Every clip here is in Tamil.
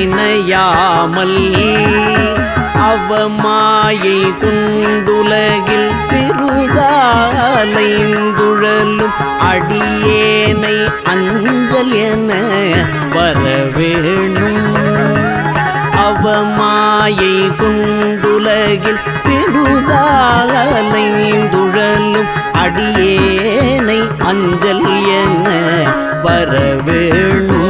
நினையாமல் அவமாயை குண்டுலகில் பெருதாலைந்துழலும் அடியேனை அஞ்சல் என வரவேணும். அவமாயை குண்டுலகில் பெருதாலைந்துழலும் அடியேனை அஞ்சல் என வரவேணும்.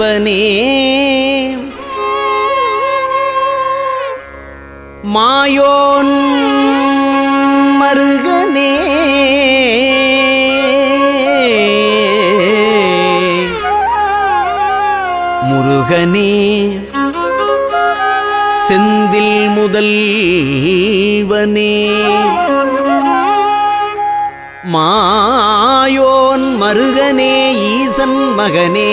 முதல்வனே மாயோன் மருகனே. முருகனே செந்தில் முதல்வனே. மாயோன் மருகனே ஈசன் மகனே.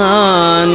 நான்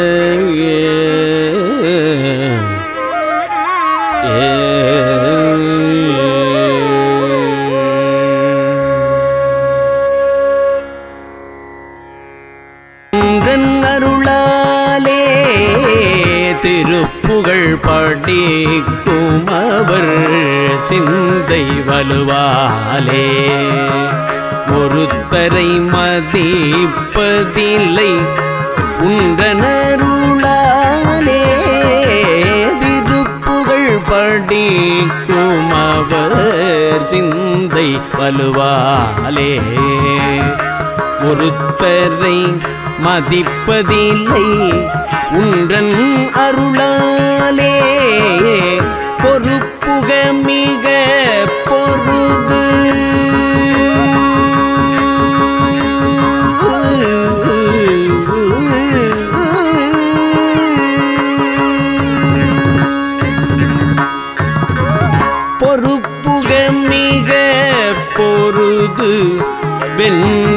வலுவாலே. ஒருத்தரை மதிப்பதில்லை உண்டனருளாலே. திருப்புகள் படிக்கும் அவர் சிந்தை வலுவாலே. ஒருத்தரை மதிப்பதில்லை உன்றன் அருளாலே. பொறுப்பு புகமிக பொருது பொறுப்புக மிக பொருது வெள்ள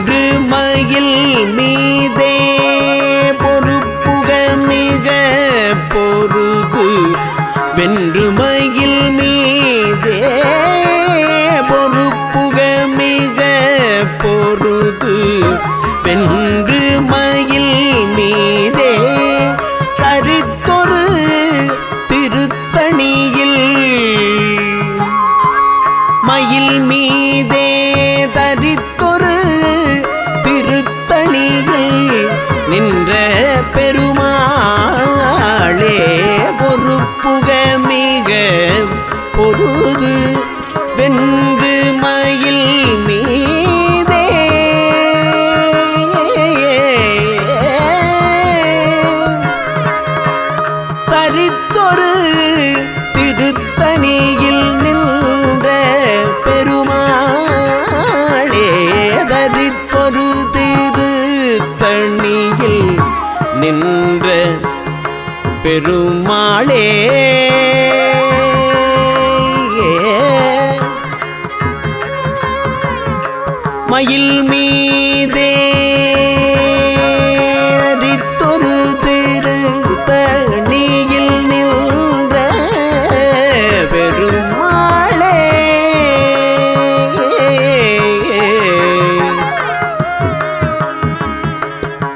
பெருமாளே. மயில் மீதே அரித்தொரு திரு தனியில் நின்ற பெருமாளே.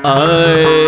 ஆ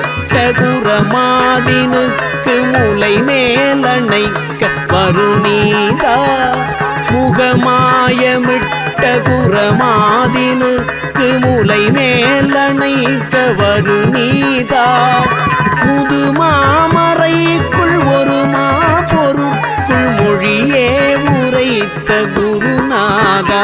குரமாதினுக்கு முலை மேலணைக்க வருநீதா. முகமாயமிட்ட விட்ட குரமாதினுக்கு முலை மேல் அணைக்க வரு நீதா முது மாமறைக்குள் ஒரு மா பொருட்குள் மொழியே உரைத்த குருநாதா.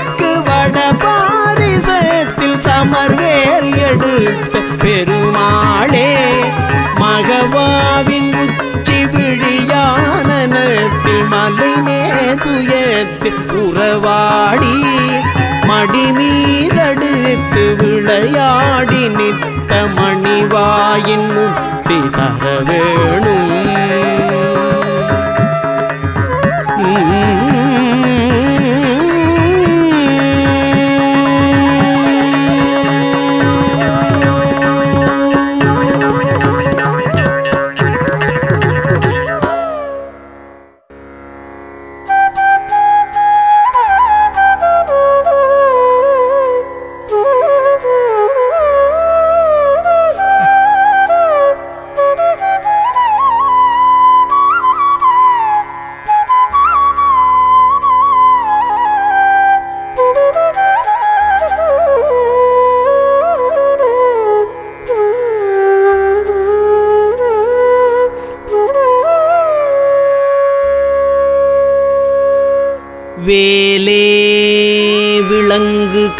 பாரிசத்தில் எடுத்த பெருமாளே மகவாவின் உச்சி விழியானத்தில் மலை நேதுயத்தில் உறவாடி மடி மீதடுத்து விளையாடி நித்த மணிவாயின் முத்தி தர வேணும்